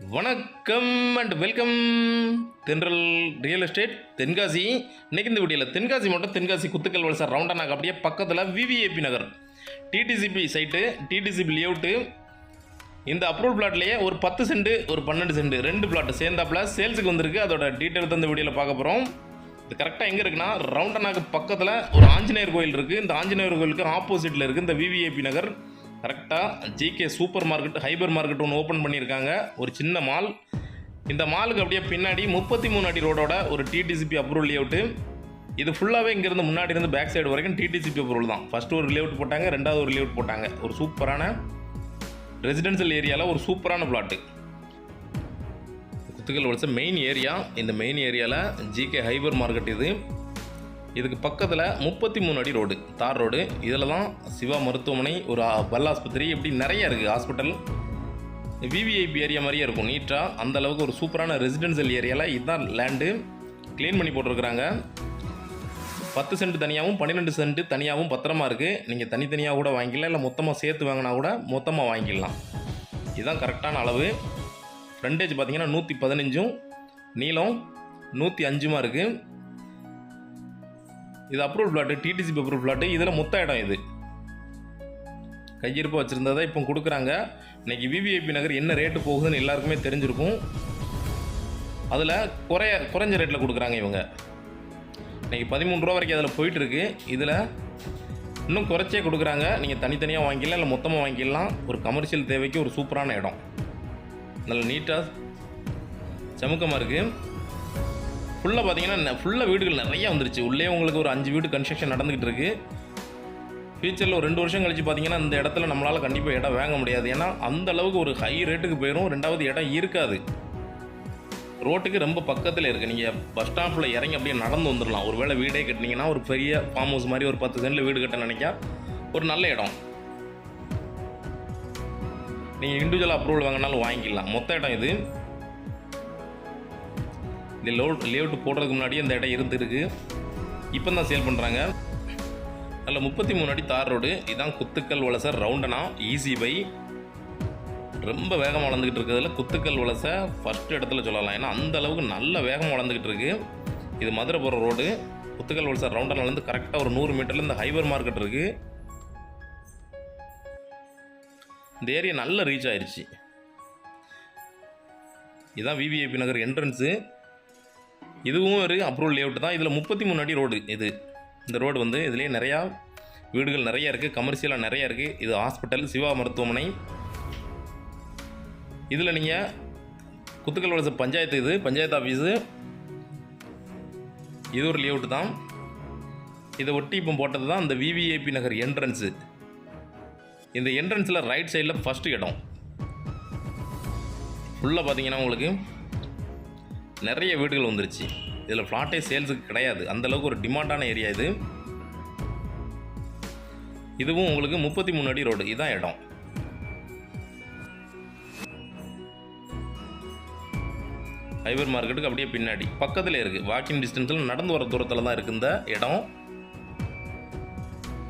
வணக்கம் and welcome Thendral real estate Tenkasi. இன்னைக்கு இந்த வீடியோவில் தென்காசி மட்டும் தென்காசி குத்துக்கல் வலசர் ரவுண்டனாக அப்படியே பக்கத்தில் VVAP Nagar. DTCP site DTCP layout இந்த அப்ரூவல் பிளாட்லேயே ஒரு பத்து சென்ட் ஒரு பன்னெண்டு சென்ட் ரெண்டு பிளாட் சேர்ந்தாப்புல சேல்ஸுக்கு வந்திருக்கு. அதோட டீட்டெயில் தான் இந்த வீடியோவில் பார்க்க போகிறோம் இது கரெக்டாக எங்கே இருக்குன்னா ரவுண்டனாக்கு பக்கத்தில் ஒரு ஆஞ்சநேயர் கோயில் இருக்குது இந்த ஆஞ்சநேயர் கோயிலுக்கு ஆப்போசிட்டில் இருக்குது இந்த விவிஏபி நகர். கரெக்டாக GK super market hyper market ஒன்று ஓப்பன் பண்ணியிருக்காங்க. ஒரு சின்ன மால் இந்த மாலுக்கு அப்படியே பின்னாடி முப்பத்தி மூணு அடி ரோடோட ஒரு டிடிசிபி அப்ரூவல் லேஅவுட்டு இது ஃபுல்லாகவே இங்கேருந்து முன்னாடி இருந்து பேக் சைடு வரைக்கும் டிடிசிபி அப்ரூவல் தான். ஃபஸ்ட்டு ஒரு லேஅவுட் போட்டாங்க ரெண்டாவது ஒரு லேஅவுட் போட்டாங்க. ஒரு சூப்பரான ரெசிடென்ஷியல் ஏரியாவில் ஒரு சூப்பரான plot Kuthukkal Valasa main area இந்த மெயின் ஏரியாவில் ஜிகே ஹைபர் மார்க்கெட் இது. இதுக்கு பக்கத்தில் முப்பத்தி மூணு அடி ரோடு. தார் ரோடு. இதில் தான் சிவா மருத்துவமனை ஒரு ஆ- ஆஸ்பத்திரி இப்படி நிறைய இருக்குது ஹாஸ்பிட்டல் விவிஐபி ஏரியா மாதிரியே இருக்கும். நீட்டாக அந்த அளவுக்கு ஒரு சூப்பரான ரெசிடென்ஷியல் ஏரியாவில் இதுதான் லேண்டு க்ளீன் பண்ணி போட்டிருக்கிறாங்க. பத்து சென்ட் தனியாகவும் பன்னிரெண்டு சென்ட் தனியாகவும் பத்திரமா இருக்குது நீங்கள் தனித்தனியாக கூட வாங்கிக்கலாம். இல்லை மொத்தமாக சேர்த்து வாங்கினா கூட மொத்தமாக வாங்கிக்கலாம். இதுதான் கரெக்டான அளவு. ஃப்ரண்டேஜ் பார்த்தீங்கன்னா நூற்றி பதினஞ்சும் நீளம் நூற்றி அஞ்சுமா இருக்குது இது approval plot DTCP approval plot இதில் மொத்த இடம் இது. கையிருப்பு வச்சுருந்ததை இப்போ கொடுக்குறாங்க. இன்னைக்கு விவிஐபி நகர் என்ன ரேட்டு போகுதுன்னு எல்லாருக்குமே தெரிஞ்சிருக்கும். அதில் குறைய குறைஞ்ச ரேட்டில் கொடுக்குறாங்க இவங்க. இன்னைக்கு பதிமூணு ரூபா வரைக்கும் அதில் போயிட்டுருக்கு இதில் இன்னும் குறைச்சே கொடுக்குறாங்க. நீங்கள் தனித்தனியாக வாங்கிக்கலாம் இல்லை மொத்தமாக வாங்கிக்கலாம் ஒரு கமர்ஷியல் தேவைக்கு ஒரு சூப்பரான இடம். நல்ல நீட்டாக சமுக்கமாக இருக்குது ஃபுல்லாக பார்த்தீங்கன்னா ஃபுல்லாக வீடுகள் நிறைய வந்துருச்சு. உள்ளே உங்களுக்கு ஒரு அஞ்சு வீடு கன்ஸ்ட்ரக்ஷன் நடந்துகிட்டு இருக்குது ஃபியூச்சரில் ஒரு ரெண்டு வருஷம் கழிச்சு பார்த்தீங்கன்னா இந்த இடத்துல நம்மளால் கண்டிப்பாக இடம் வாங்க முடியாது. ஏன்னா அந்த அளவுக்கு ஒரு ஹை ரேட்டுக்கு போயிடும் ரெண்டாவது இடம் இருக்காது. ரோட்டுக்கு ரொம்ப பக்கத்தில் இருக்குது நீங்கள் பஸ் ஸ்டாப்பில் இறங்கி அப்படியே நடந்து வந்துடலாம் ஒரு வேளை வீடே கட்டினீங்கன்னா ஒரு பெரிய ஃபார்ம் ஹவுஸ் மாதிரி ஒரு பத்து சென்டில் வீடு கட்ட நினைக்கா ஒரு நல்ல இடம். நீங்கள் இண்டிவிஜுவல் அப்ரூவல் வாங்கினாலும் வாங்கிக்கலாம். மொத்த இடம் இது. இந்த லோட் லேஅவுட் போடுறதுக்கு முன்னாடியே அந்த இடம் இருந்திருக்கு. இப்போ தான் சேல் பண்ணுறாங்க அதில் முப்பத்தி மூணு அடி தார் ரோடு இதுதான் குத்துக்கல் வலசை ரவுண்டனா ஈஸி பை. ரொம்ப வேகமாக வளர்ந்துக்கிட்டு இருக்கிறதுல குத்துக்கல் வலசை ஃபஸ்ட் இடத்துல சொல்லலாம். ஏன்னா அந்த அளவுக்கு நல்ல வேகமாக வளர்ந்துக்கிட்டு இருக்குது இது மதுரை போகிற ரோடு குத்துக்கல் வலசை ரவுண்டனாலேருந்து கரெக்டாக ஒரு நூறு மீட்டரில் இந்த ஹைபர் மார்க்கெட் இருக்குது இந்த ஏரியா நல்ல ரீச் ஆயிடுச்சு இதுதான் விவிஐபி நகர் என்ட்ரன்ஸு இதுவும் ஒரு அப்ரூவல் லேஅவுட் தான். இதில் முப்பத்தி மூணு அடி ரோடு இது. இந்த ரோடு வந்து இதுலேயே நிறையா வீடுகள் நிறைய இருக்குது கமர்ஷியலாக நிறைய இருக்குது இது ஹாஸ்பிட்டல் சிவா மருத்துவமனை. இதில் நீங்கள் குத்துக்கல் வளச பஞ்சாயத்து இது பஞ்சாயத்து ஆஃபீஸு இது ஒரு லேஅவுட் தான். இதை ஒட்டி இப்போ போட்டது தான் இந்த விவிஐபி நகர் என்ட்ரன்ஸு இந்த என்ட்ரன்ஸில் ரைட் சைடில் ஃபஸ்ட்டு இடம். ஃபுல்லாக பார்த்தீங்கன்னா உங்களுக்கு நிறைய வீடுகள் வந்துருச்சு. இதில் ஃப்ளாட்டே சேல்ஸுக்கு கிடையாது. அந்த அளவுக்கு ஒரு டிமாண்டான ஏரியா இது. இதுவும் உங்களுக்கு முப்பத்தி மூணு அடி ரோடு இதுதான் இடம். ஹைபர் மார்க்கெட்டுக்கு அப்படியே பின்னாடி. பக்கத்தில் இருக்குது வாக்கிங் டிஸ்டன்ஸில் நடந்து வர தூரத்தில் தான் இருக்குது இந்த இடம்.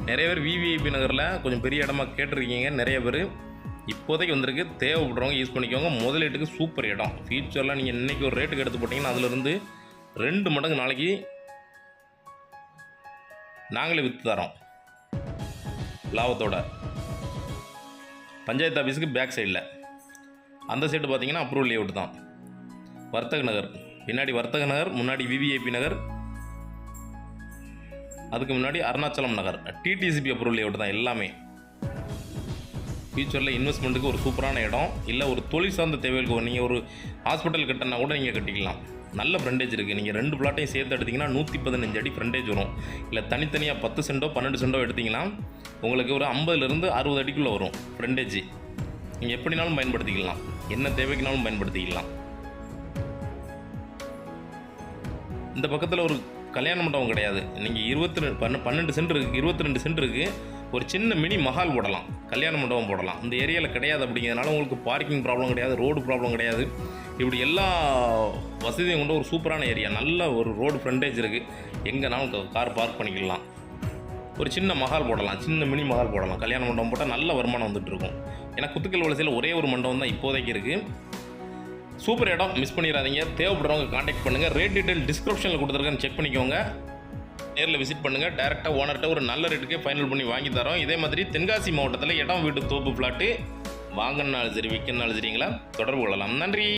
நிறைய பேர் விவிஐபி நகரில் கொஞ்சம் பெரிய இடமா கேட்டிருக்கீங்க. நிறைய பேர். இப்போதைக்கு வந்திருக்கு. தேவைப்படுறவங்க யூஸ் பண்ணிக்கோங்க. முதலீட்டுக்கு சூப்பர் இடம். ஃபியூச்சரில் நீங்கள் இன்றைக்கி ஒரு ரேட்டுக்கு எடுத்து போட்டிங்கன்னா அதிலிருந்து ரெண்டு மடங்கு நாளைக்கு நாங்களே விற்று தரோம். லாபத்தோட. பஞ்சாயத்து ஆஃபீஸுக்கு பேக் சைடில் அந்த சைடு பார்த்தீங்கன்னா அப்ரூவல் லேஅவுட் தான். வர்த்தக நகர். பின்னாடி வர்த்தக நகர் முன்னாடி விவிஐபி நகர். அதுக்கு முன்னாடி Arunachalam Nagar. DTCP approval layout தான் எல்லாமே. ஃப்யூச்சரில் இன்வெஸ்ட்மெண்ட்டுக்கு ஒரு சூப்பரான இடம் இல்லை ஒரு தொழில் சார்ந்த தேவைகளுக்கு நீங்கள் ஒரு ஹாஸ்பிட்டல் கட்டினா கூட நீங்கள் கட்டிக்கலாம். நல்ல ஃப்ரண்டேஜ் இருக்குது நீங்கள் ரெண்டு பிளாட்டையும் சேர்த்து எடுத்திங்கன்னா நூற்றி பதினஞ்சு அடி ஃப்ரண்டேஜ் வரும். இல்லை தனித்தனியாக பத்து சென்டோ பன்னெண்டு சென்டோ எடுத்திங்கன்னா உங்களுக்கு ஒரு ஐம்பதுலேருந்து அறுபது அடிக்குள்ளே வரும் ஃப்ரண்டேஜ் நீங்கள் எப்படினாலும் பயன்படுத்திக்கலாம். என்ன தேவைக்குனாலும் பயன்படுத்திக்கலாம். இந்த பக்கத்தில் ஒரு கல்யாண மண்டபம் கிடையாது. நீங்கள் இருபத்தி ரெண்டு பன்னெண்டு சென்ட் இருக்குது இருபத்தி ரெண்டு சென்ட் இருக்குது ஒரு சின்ன மினி மஹால் போடலாம். கல்யாண மண்டபம் போடலாம். இந்த ஏரியாவில் கிடையாது அப்படிங்கிறதுனால உங்களுக்கு பார்க்கிங் ப்ராப்ளம் கிடையாது ரோடு ப்ராப்ளம் கிடையாது. இப்படி எல்லா வசதியும் கொண்ட ஒரு சூப்பரான ஏரியா நல்ல ஒரு ரோடு ஃப்ரண்டேஜ் இருக்குது எங்கேனாலும் கார் பார்க் பண்ணிக்கலாம். ஒரு சின்ன மஹால் போடலாம். சின்ன மினி மஹால் போடலாம். கல்யாண மண்டபம் போட்டால் நல்ல வருமானம் வந்துட்டுருக்கும் ஏன்னா குத்துக்கல் வலசையில் ஒரே ஒரு மண்டபம் தான் இப்போதைக்கு இருக்குது சூப்பர் இடம் மிஸ் பண்ணிடாதீங்க. தேவைப்படுறவங்க காண்டாக்ட் பண்ணுங்கள் ரேட் டீட்டெயில் டிஸ்கிரிப்ஷனில் கொடுத்துருக்கேன்னு செக் பண்ணிக்கோங்க. நேரில் விசிட் பண்ணுங்கள் டேரெக்டாக ஓனர்கிட்ட ஒரு நல்ல ரேட்டுக்கே ஃபைனல் பண்ணி வாங்கி தரோம். இதே மாதிரி தென்காசி மாவட்டத்தில் இடம் வீட்டு தோப்பு பிளாட்டு வாங்கினாலும் சரி விற்கனாலும் சரிங்களா? தொடர்பு கொள்ளலாம். நன்றி.